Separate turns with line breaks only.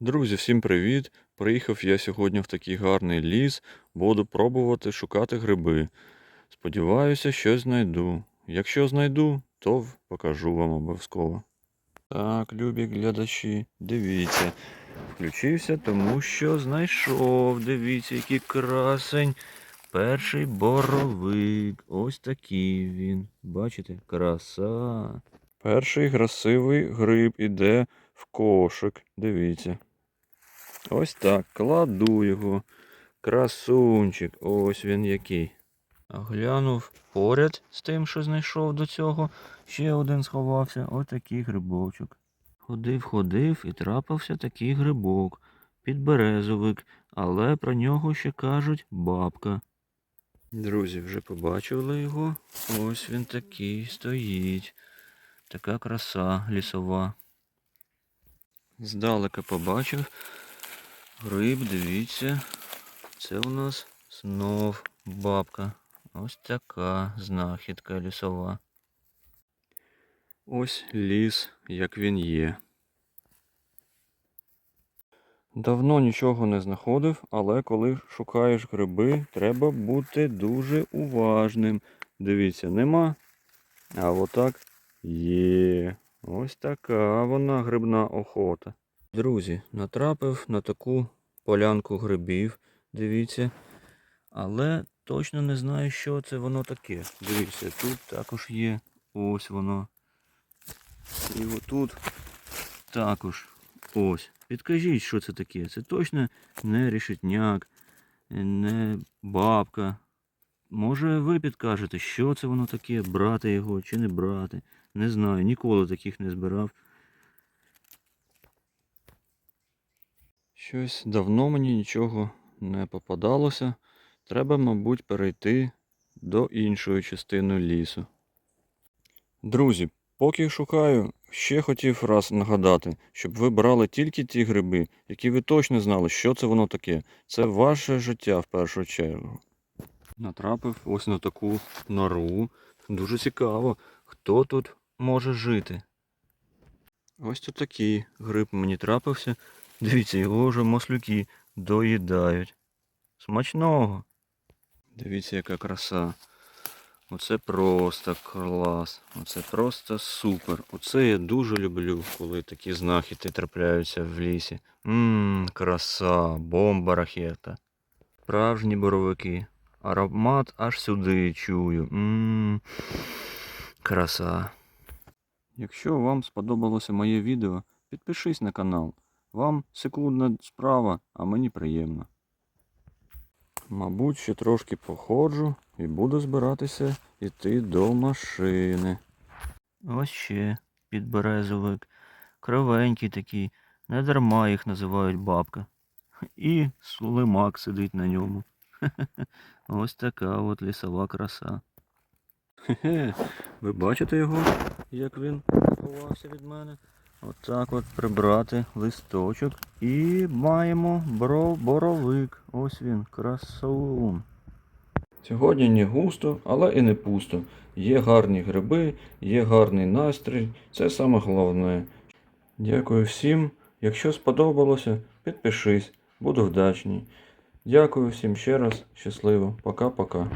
Друзі, всім привіт! Приїхав я сьогодні в такий гарний ліс, буду пробувати шукати гриби. Сподіваюся, щось знайду. Якщо знайду, то покажу вам обов'язково. Так, любі глядачі, дивіться. Включився, тому що знайшов. Дивіться, який красень. Перший боровик. Ось такий він. Бачите? Краса. Перший красивий гриб іде в кошик. Дивіться. Ось так. Кладу його. Красунчик. Ось він який. Глянув поряд з тим, що знайшов до цього. Ще один сховався. Отакий грибочок. Ходив, ходив і трапився такий грибок. Підберезовик, але про нього ще кажуть бабка. Друзі, вже побачили його. Ось він такий стоїть. Така краса лісова. Здалека побачив. Гриб, дивіться. Це у нас знов бабка. Ось така знахідка лісова. Ось ліс, як він є. Давно нічого не знаходив, але коли шукаєш гриби, треба бути дуже уважним. Дивіться, нема. А отак є. Ось така вона грибна охота. Друзі, натрапив на таку полянку грибів, дивіться. Але точно не знаю, що це воно таке. Дивіться, тут також є. Ось воно. І отут також. Ось. Підкажіть, що це таке. Це точно не решетняк, не бабка. Може ви підкажете, що це воно таке, брати його чи не брати. Не знаю, ніколи таких не збирав. Щось давно мені нічого не попадалося. Треба, мабуть, перейти до іншої частини лісу. Друзі, поки шукаю, ще хотів раз нагадати, щоб ви брали тільки ті гриби, які ви точно знали, що це воно таке. Це ваше життя в першу чергу. Натрапив ось на таку нору. Дуже цікаво, хто тут може жити. Ось тут такий гриб мені трапився. Дивіться, його вже маслюки доїдають. Смачного. Дивіться, яка краса. Оце просто клас. Оце просто супер. Оце я дуже люблю, коли такі знахідки трапляються в лісі. Ммм, краса, бомба ракета. Справжні боровики. Аромат аж сюди чую. Ммм, краса. Якщо вам сподобалося моє відео, підпишись на канал. Вам секундна справа, а мені приємно. Мабуть, ще трошки походжу і буду збиратися йти до машини. Ось ще підберезовик. Кривенький такий. Не дарма їх називають бабка. І сулимак сидить на ньому. Ось така от лісова краса. Хе-хе, ви бачите його, як він ховався від мене? Отак от прибрати листочок. І маємо боровик. Ось він, красун. Сьогодні не густо, але і не пусто. Є гарні гриби, є гарний настрій. Це саме головне. Дякую всім. Якщо сподобалося, підпишись, буду вдячний. Дякую всім ще раз. Щасливо. Пока-пока.